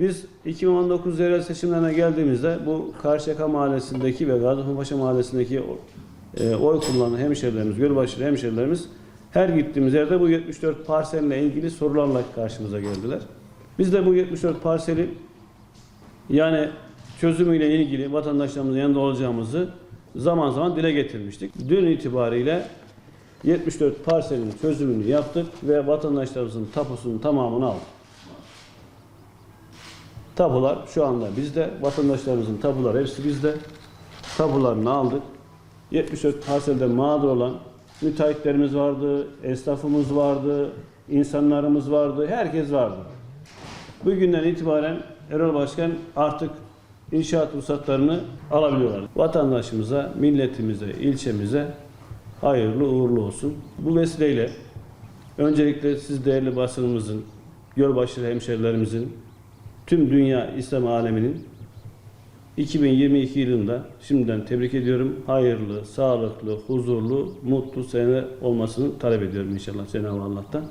Biz 2019 yerel seçimlerine geldiğimizde bu Karşıyaka Mahallesi'ndeki ve Gazipaşa Mahallesi'ndeki e, oy kullanan hemşerilerimiz, Gölbaşılı hemşerilerimiz her gittiğimiz yerde bu 74 parselle ilgili sorularla karşımıza geldiler. Biz de bu 74 parseli yani çözümüyle ilgili vatandaşlarımızın yanında olacağımızı zaman zaman dile getirmiştik. Dün itibariyle 74 parselin çözümünü yaptık ve vatandaşlarımızın tapusunun tamamını aldık. Tapular şu anda bizde. Vatandaşlarımızın tapular hepsi bizde. Tapularını aldık. 74 parselde mağdur olan müteahhitlerimiz vardı, esnafımız vardı, insanlarımız vardı, herkes vardı. Bugünden itibaren Erol Başkan artık inşaat ruhsatlarını alabiliyorlar. Vatandaşımıza, milletimize, ilçemize hayırlı uğurlu olsun. Bu vesileyle öncelikle siz değerli basınımızın, Gölbaşılı hemşerilerimizin, tüm dünya İslam aleminin 2022 yılında şimdiden tebrik ediyorum. Hayırlı, sağlıklı, huzurlu, mutlu sene olmasını talep ediyorum inşallah Cenab-ı Allah'tan.